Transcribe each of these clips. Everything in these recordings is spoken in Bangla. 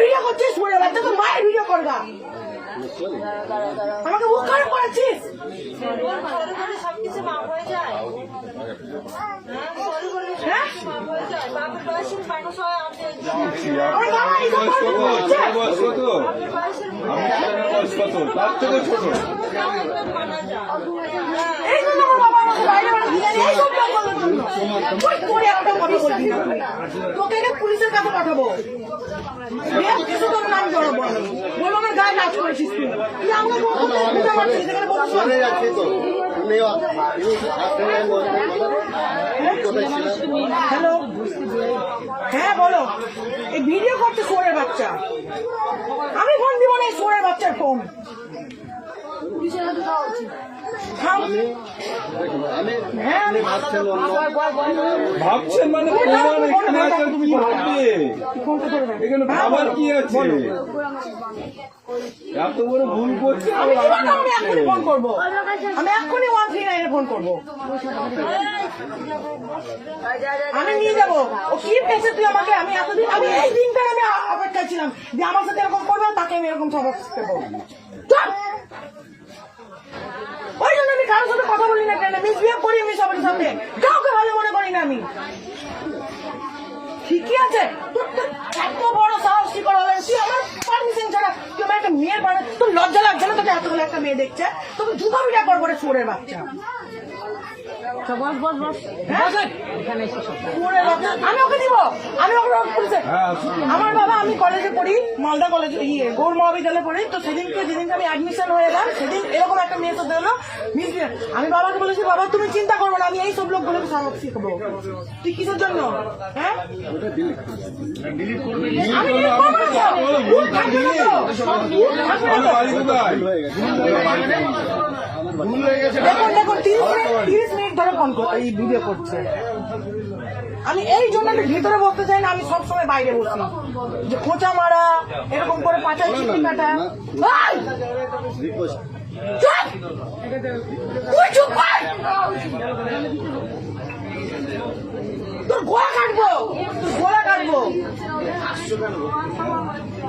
ভিডিও করছিস? বলে বাচ্চা মায়ের ভিডিও করবা আমাকে বুক খারাপ করাচ্ছিস সবকিছু মাপ যায় বাপের বয়সের মানুষ আমাদের আমার বাবা এইসব করতে করছে বয়স কত বয়সের আমি আপনার বয়স কত তার থেকে ছোট এই জন্য তোকে পুলিশের কাছে পাঠাবো বেশ কিছু তোর নাম জড়াবো আমি। বলব আমার গায়ে নাচ করেছিস তুই তুই আমাকে বলব তুই বুঝতে পারছিস এখানে বলছিস চলে যাচ্ছে তো তুমি তুমি হাসপাতালের মধ্যে হ্যালো হ্যাঁ বলো। এই ভিডিও করছে সোরের বাচ্চা। আমি ফোন দিব না এই সোরের বাচ্চার ফোন হ্যাঁ ভাবছেন মানে এখানে কি ভাববে এখানে ভাবার কি আছে? এত বড় ভুল করছে আমি ফোন করব। এক্ষুনি ওয়ান থ্রি নাইনে ফোন করব। আমি নিয়ে যাব। ও কি পেয়েছে তুই আমাকে? আমি এতদিন আমি এই দিনটা আমি ছিলাম যে আমার সাথে এরকম করবে তাকে আমি এরকম দেবো ওই জন্য আমি কারোর সাথে কথা বলি না কেন? মিসবিহেভ করি আমি সবার সাথে। কাউকে ভালো মনে করি না আমি। ঠিকই আছে। এত বড় সাহসী করা হলেন তুই আমার পারমিশন ছাড়া, তুই আমার একটা মেয়ের বাড়ি তোর লজ্জা লাগছে না তোকে এতগুলো একটা মেয়ে দেখছে? তোকে জুতো বিটা করব রে চোরের বাচ্চা। হ্যাঁ? চোরের বাচ্চা। আমি ওকে দিব। আমি ওকে পুলিশে হ্যাঁ, আমার বাবা আমি কলেজে পড়ি মালদা কলেজে ইয়ে গৌর মহাবিদ্যালয়ে পড়ি। তো সেদিনকে যেদিনকে আমি অ্যাডমিশন হয়ে গেলাম সেদিন এরকম একটা মেয়ে সাথে হলো মিসবিহেভ আমি বাবাকে বলেছি বাবা তুমি চিন্তা করব না আমি এই সব লোকগুলোকে সবক শিখব। তুই কিসের জন্য? হ্যাঁ? আমি দেখুন দেখুন, তিরিশ মিনিট ধরে ফোন এই ভিডিও করছে। আমি এই জন্য আমি ভিতরে বসতে চাই না, আমি সবসময় বাইরে বসি। যে খোঁচা মারা, এরকম করে পাচায় চিঠি কাটা! তোর গোড়া কাটবো, তোর গোড়া কাটবো।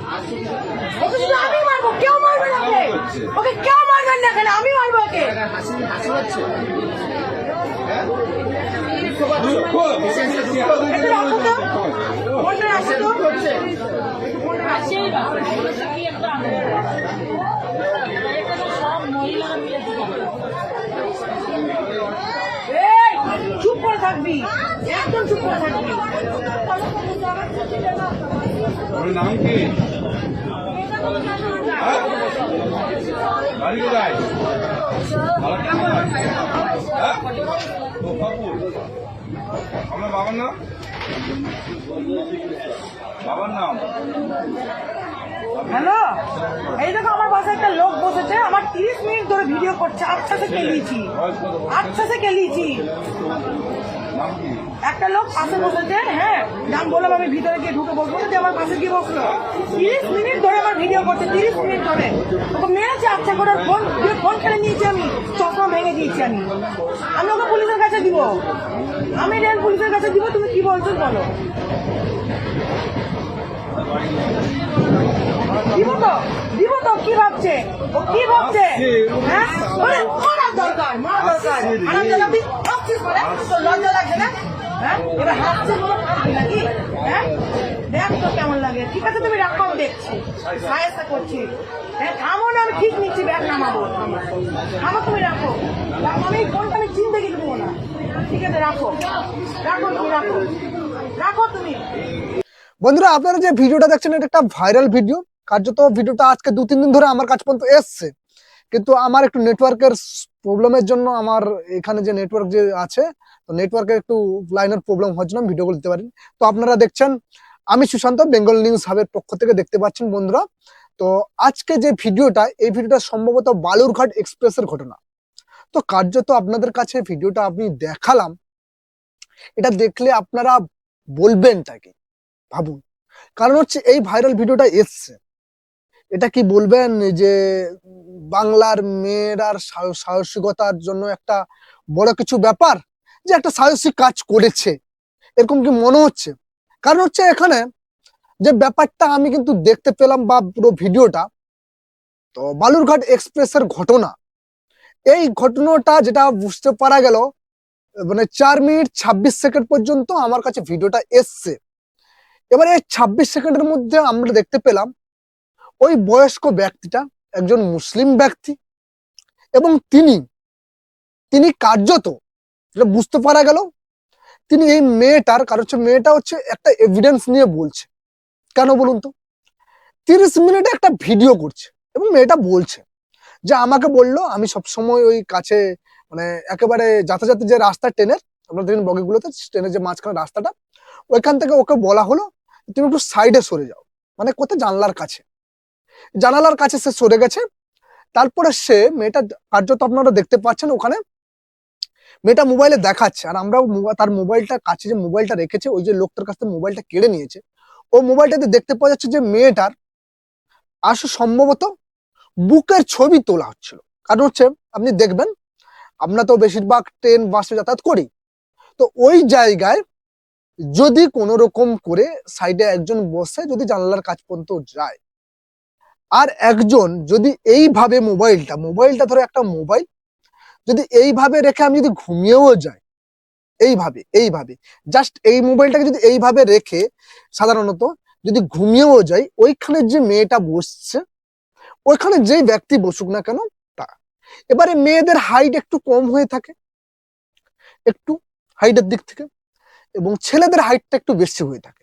ওকে শুধু আমি মারবো, কেউ মারবে না ওকে। ওকে কেউ মারবেন না কেন আমি মারবো ওকে। চুপ করে থাকবি, একদম চুপ করে থাকবি। ওর নাম কি? বাড়ি কোথায়। আপনার বাবার নাম? বাবার নাম? হ্যালো? এই দেখো আমার পাশে একটা লোক বসেছে আমার তিরিশ মিনিট ধরে ভিডিও করছে আচ্ছা সে কেলিয়েছি আচ্ছা সে কেলিয়েছি নাম কি? একটা লোক পাশে বসেছে হ্যাঁ নাম বললাম আমি ভিতরে গিয়ে ঢুকে বসবো যে আমার পাশে গিয়ে বসল। তিরিশ মিনিট ধরে আমার ভিডিও করছে তিরিশ মিনিট ধরে। ওকে মেরেছে আচ্ছা করে ফোন ফোন খেলে নিয়েছি আমি চশমা ভেঙে দিয়েছি আমি। আমি ওকে পুলিশের কাছে দিব। আমি রেল পুলিশের কাছে দিব তুমি কি বলছো বলো। দিব তো দিব তো কি ভাবছে? ও কি ভাবছে? হ্যাঁ? দরকার মারা দরকার। লজ্জা না? হ্যাঁ? বন্ধুরা, আপনারা যে ভিডিওটা দেখছেন, এটা একটা ভাইরাল ভিডিও। কার্যত ভিডিওটা আজকে দু তিন দিন ধরে আমার কাছ পর্যন্ত এসছে। কিন্তু আমার একটু নেটওয়ার্কের প্রবলেমের জন্য আমার এখানে যে নেটওয়ার্ক যে আছে, তো নেটওয়ার্কের একটু লাইনের প্রবলেম হওয়ার জন্য ভিডিওগুলো দিতে পারিনি। তো আপনারা দেখছেন, আমি সুশান্ত বেঙ্গল নিউজ হাবের পক্ষ থেকে দেখতে পাচ্ছেন বন্ধুরা। তো আজকে যে ভিডিওটা এই ভিডিওটা সম্ভবত বালুরঘাট এক্সপ্রেসের ঘটনা। তো কার্যত আপনাদের কাছে ভিডিওটা আমি দেখালাম। এটা দেখলে আপনারা বলবেন কি? ভাবুন। কারণ হচ্ছে এই ভাইরাল ভিডিওটা এসছে। এটা কি বলবেন যে বাংলার মেয়েরার সাহ- সাহসিকতার জন্য একটা বড় কিছু ব্যাপার? যে একটা সাহসিক কাজ করেছে। এরকম কি মনে হচ্ছে? কারণ হচ্ছে এখানে যে ব্যাপারটা আমি কিন্তু দেখতে পেলাম বা পুরো ভিডিওটা, তো বালুরঘাট এক্সপ্রেসের ঘটনা। এই ঘটনাটা যেটা বুঝতে পারা গেল মানে চার মিনিট ছাব্বিশ সেকেন্ড পর্যন্ত আমার কাছে ভিডিওটা এসছে। এবারে এই ছাব্বিশ সেকেন্ডের মধ্যে আমরা দেখতে পেলাম ওই বয়স্ক ব্যক্তিটা একজন মুসলিম ব্যক্তি এবং তিনি তিনি কার্যত, যেটা বুঝতে পারা গেল, তিনি এই মেয়েটার, কারণ হচ্ছে মেয়েটা হচ্ছে একটা এভিডেন্স নিয়ে বলছে। কেন বলুন তো? তিরিশ মিনিটে একটা ভিডিও করছে এবং মেয়েটা বলছে যে আমাকে বলল, আমি সবসময় ওই কাছে মানে একেবারে যাতায়াতের যে রাস্তা ট্রেনের, আমরা দেখেন বগিগুলোতে, ট্রেনের যে মাঝখানে রাস্তাটা, ওইখান থেকে ওকে বলা হলো, তুমি একটু সাইডে সরে যাও মানে কোথায় জানলার কাছে? জানালার কাছে সে সরে গেছে। তারপরে সে মেয়েটা কার্যত আপনারা দেখতে পাচ্ছেন ওখানে। মেয়েটা মোবাইলে দেখাচ্ছে আর আমরাও তার মোবাইলটা কাছে যে মোবাইলটা রেখেছে, ওই যে লোকটার কাছ থেকে মোবাইলটা কেড়ে নিয়েছে। ও মোবাইলটাতে দেখতে পাওয়া যাচ্ছে যে মেয়েটার আসলে সম্ভবত বুকের ছবি তোলা হচ্ছিল। কারণ হচ্ছে আপনি দেখবেন, আমরা তো বেশিরভাগ ট্রেন, বাসে যাতায়াত করি। তো ওই জায়গায় যদি কোনো রকম করে সাইডে একজন বসে যদি জানলার কাজ পর্যন্ত যায় আর একজন যদি এইভাবে মোবাইলটা মোবাইলটা ধরো একটা মোবাইল, যদি এইভাবে রেখে আমি যদি ঘুমিয়েও যাই, এইভাবে এইভাবে জাস্ট এই মোবাইলটাকে যদি এইভাবে রেখে সাধারণত যদি ঘুমিয়েও যাই, ওইখানে যে মেয়েটা বসছে, ওইখানে যেই ব্যক্তি বসুক না কেন, তা। এবারে মেয়েদের হাইট একটু কম হয়ে থাকে, একটু হাইটের দিক থেকে, এবং ছেলেদের হাইটটা একটু বেশি হয়ে থাকে।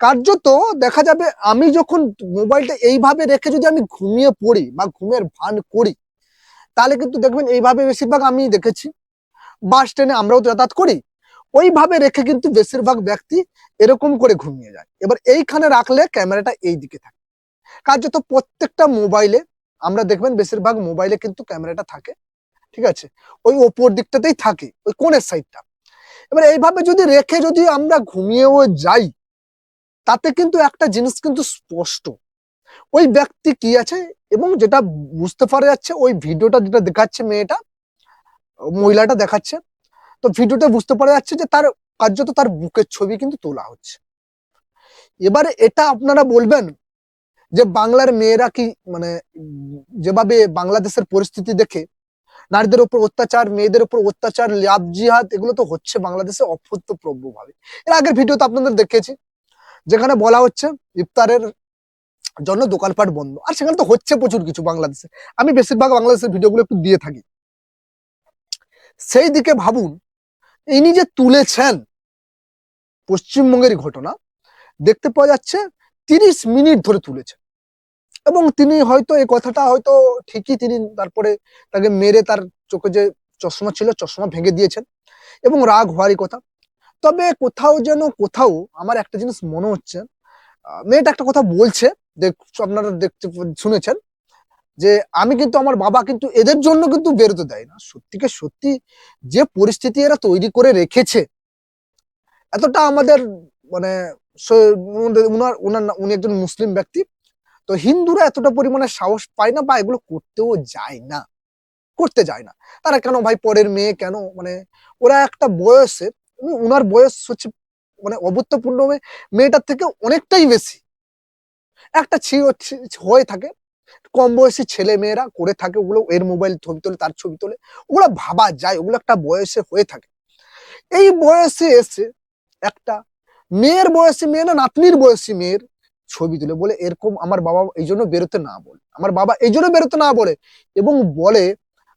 কার্যত দেখা যাবে আমি যখন মোবাইলটা এইভাবে রেখে যদি আমি ঘুমিয়ে পড়ি বা ঘুমের ভান করি, তাহলে কিন্তু দেখবেন এইভাবে বেশিরভাগ আমি দেখেছি। বাস ট্রেনে আমরাও যাতায়াত করি। ওইভাবে রেখে কিন্তু বেশিরভাগ ব্যক্তি এরকম করে ঘুমিয়ে যায়। এবার এইখানে রাখলে ক্যামেরাটা এই দিকে থাকে। কার্যত প্রত্যেকটা মোবাইলে আমরা দেখবেন বেশিরভাগ মোবাইলে কিন্তু ক্যামেরাটা থাকে। ঠিক আছে? ওই ওপর দিকটাতেই থাকে, ওই কোণের সাইডটা এবার এইভাবে যদি রেখে যদি আমরা ঘুমিয়েও যাই তাতে কিন্তু একটা জিনিস কিন্তু স্পষ্ট। ওই ব্যক্তি কি আছে এবং যেটা বুঝতে পারা যাচ্ছে, ওই ভিডিওটা যেটা দেখাচ্ছে মেয়েটা, মহিলাটা দেখাচ্ছে, তো ভিডিওটা বুঝতে পারা যাচ্ছে যে তার কার্যত তার বুকের ছবি কিন্তু তোলা হচ্ছে। এবারে এটা আপনারা বলবেন যে বাংলার মেয়েরা কি মানে যেভাবে বাংলাদেশের পরিস্থিতি দেখে, নারীদের উপর অত্যাচার, মেয়েদের উপর অত্যাচার, লাভ জিহাদ, এগুলো তো হচ্ছে বাংলাদেশে অভূতপূর্ব ভাবে এর আগের ভিডিও তো আপনাদের দেখেছি যেখানে বলা হচ্ছে ইফতারের জন্য দোকানপাট বন্ধ। আর সেখানে তো হচ্ছে প্রচুর কিছু বাংলাদেশে। আমি বেশিরভাগ বাংলাদেশের ভিডিওগুলো একটু দিয়ে থাকি। সেই দিকে ভাবুন, ইনি যে তুলেছেন পশ্চিমবঙ্গের ঘটনা, দেখতে পাওয়া যাচ্ছে তিরিশ মিনিট ধরে তুলেছেন। এবং তিনি হয়তো এই কথাটা হয়তো ঠিকই তিনি তারপরে তাকে মেরে তার চোখে যে চশমা ছিল, চশমা ভেঙে দিয়েছেন। এবং রাগ হওয়ারই কথা। তবে কোথাও যেন কোথাও আমার একটা জিনিস মনে হচ্ছে। মেয়েটা একটা কথা বলছে, দেখ, আপনারা দেখতে শুনেছেন, যে আমি কিন্তু আমার বাবা কিন্তু এদের জন্য কিন্তু বেরোতে দেয় না। সত্যিকে সত্যি যে পরিস্থিতি এরা তৈরি করে রেখেছে, এতটা আমাদের মানে উনার উনার উনি একজন মুসলিম ব্যক্তি, তো হিন্দুরা এতটা পরিমাণে সাহস পায় না বা এগুলো করতেও যায় না, করতে যায় না। তারা কেন ভাই পরের মেয়ে কেন? মানে ওরা একটা বয়সে উনার বয়স হচ্ছে মানে অভূতপূর্ণ মেয়ে- মেয়েটার থেকে অনেকটাই বেশি। একটা হয়ে থাকে। কম বয়সী ছেলে মেয়েরা করে থাকে ওগুলো, এর মোবাইল ছবি তোলে, তার ছবি তোলে। ওগুলো ভাবা যায়, ওগুলো একটা বয়সে হয়ে থাকে। এই বয়সে এসে একটা মেয়ের বয়সী মেয়ে না, নাতনির বয়সী মেয়ের ছবি তুলে বলে, এরকম আমার বাবা এই জন্য বেরোতে না বলে। আমার বাবা এই জন্য বেরোতে না বলে এবং বলে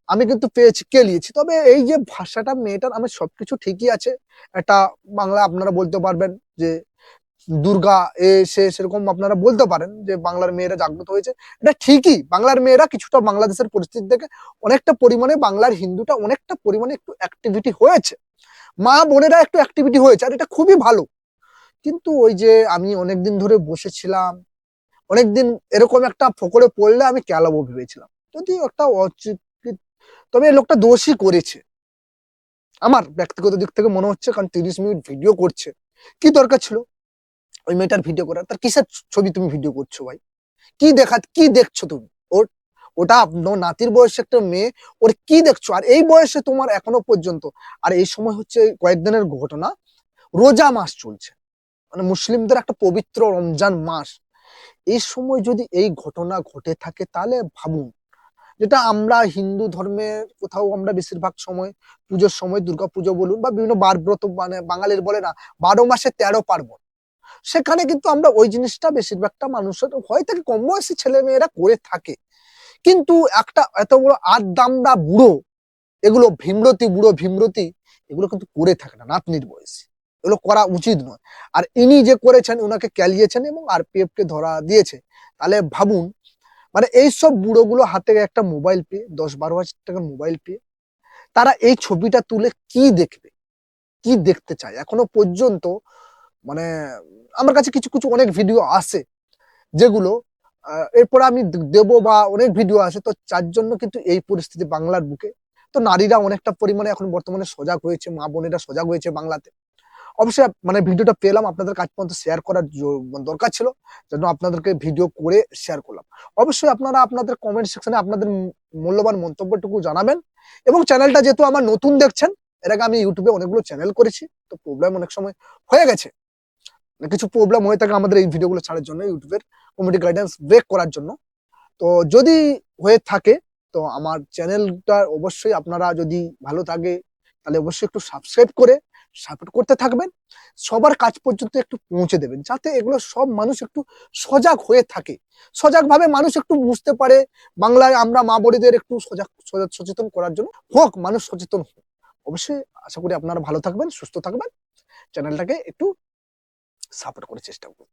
আমি কিন্তু পেয়েছি, কে কেলিয়েছি তবে এই যে ভাষাটা, মেয়েটার, আমার সবকিছু ঠিকই আছে। এটা বাংলা আপনারা বলতে পারবেন যে দুর্গা, এ, সে, সেরকম আপনারা বলতে পারেন যে বাংলার মেয়েরা জাগ্রত হয়েছে। এটা ঠিকই, বাংলার মেয়েরা কিছুটা বাংলাদেশের পরিস্থিতি থেকে অনেকটা পরিমাণে বাংলার হিন্দুটা অনেকটা পরিমাণে একটু অ্যাক্টিভিটি হয়েছে। মা বোনেরা একটু অ্যাক্টিভিটি হয়েছে, আর এটা খুবই ভালো। কিন্তু ওই যে আমি অনেকদিন ধরে বসেছিলাম, অনেকদিন এরকম একটা ফকরে পড়লে আমি কেলাবো ভেবেছিলাম। যদি একটা অচিত তবে লোকটা দোষই করেছে। আমার ব্যক্তিগত দিক থেকে মনে হচ্ছে কারণ তিরিশ মিনিট ভিডিও করছে। কি দরকার ছিল? ওই মেয়েটার ভিডিও করার। তার কিসের ছবি তুমি ভিডিও করছ ভাই? কি দেখা, কি দেখছ তুমি? ওর, ওটা আপনার নাতির বয়সে একটা মেয়ে, ওর কি দেখছ? আর এই বয়সে তোমার এখনও পর্যন্ত, আর এই সময় হচ্ছে কয়েকদিনের ঘটনা, রোজা মাস চলছে। মানে মুসলিমদের একটা পবিত্র রমজান মাস। এই সময় যদি এই ঘটনা ঘটে থাকে, তাহলে ভাবুন যেটা আমরা হিন্দু ধর্মের কোথাও আমরা বেশিরভাগ সময় পুজোর সময় দুর্গা পুজো বলুন বা বিভিন্ন বার ব্রত মানে বাঙালির বলে না, বারো মাসে তেরো পার্বণ। সেখানে কিন্তু আমরা ওই জিনিসটা বেশিরভাগটা মানুষের হয় থাকে, কম বয়সী ছেলে মেয়েরা করে থাকে। কিন্তু একটা এত বড় আট দামড়া বুড়ো, এগুলো ভীমরতি বুড়ো ভীমরতি, এগুলো কিন্তু করে থাকে না, নাতনির বয়সী। এগুলো করা উচিত নয়। আর ইনি যে করেছেন ওনাকে ক্যালিয়েছেন এবং আরপিএফ কে ধরা দিয়েছে। তাহলে ভাবুন মানে এইসব বুড়োগুলো হাতে একটা মোবাইল পেয়ে, দশ বারো হাজার টাকার মোবাইল পেয়ে, তারা এই ছবিটা তুলে কি দেখবে? কি দেখতে চায়? এখনও পর্যন্ত মানে আমার কাছে কিছু কিছু অনেক ভিডিও আসে, যেগুলো এরপরে আমি দেবো বা অনেক ভিডিও আছে তো যার জন্য কিন্তু এই পরিস্থিতি বাংলার বুকে। তো নারীরা অনেকটা পরিমাণে এখন বর্তমানে সজাগ হয়েছে, মা বোনেরা সজাগ হয়েছে বাংলাতে। অবশ্যই মানে ভিডিওটা পেলাম, আপনাদের কাছ পর্যন্ত শেয়ার করার দরকার ছিল জন্য আপনাদেরকে ভিডিও করে শেয়ার করলাম। অবশ্যই আপনারা আপনাদের কমেন্ট সেকশনে আপনাদের মূল্যবান মন্তব্যটুকু জানাবেন এবং চ্যানেলটা যেহেতু আমার নতুন দেখছেন, এর আগে আমি ইউটিউবে অনেকগুলো চ্যানেল করেছি, তো প্রবলেম অনেক সময় হয়ে গেছে। মানে কিছু প্রবলেম হয়ে থাকে আমাদের এই ভিডিওগুলো ছাড়ার জন্য ইউটিউবের কমিটি গাইডেন্স ব্রেক করার জন্য। তো যদি হয়ে থাকে, তো আমার চ্যানেলটা অবশ্যই আপনারা যদি ভালো থাকে, তাহলে অবশ্যই একটু সাবস্ক্রাইব করে সাপোর্ট করতে থাকবেন, সবার কাজ পর্যন্ত একটু পৌঁছে দেবেন, যাতে এগুলো সব মানুষ একটু সজাগ হয়ে থাকে। সজাগভাবে মানুষ একটু বুঝতে পারে, বাংলায় আমরা মা বড়িদের একটু সজাগ সচেতন করার জন্য। হোক, মানুষ সচেতন হোক। অবশ্যই আশা করি আপনারা ভালো থাকবেন, সুস্থ থাকবেন। চ্যানেলটাকে একটু সাপোর্ট করার চেষ্টা করুন।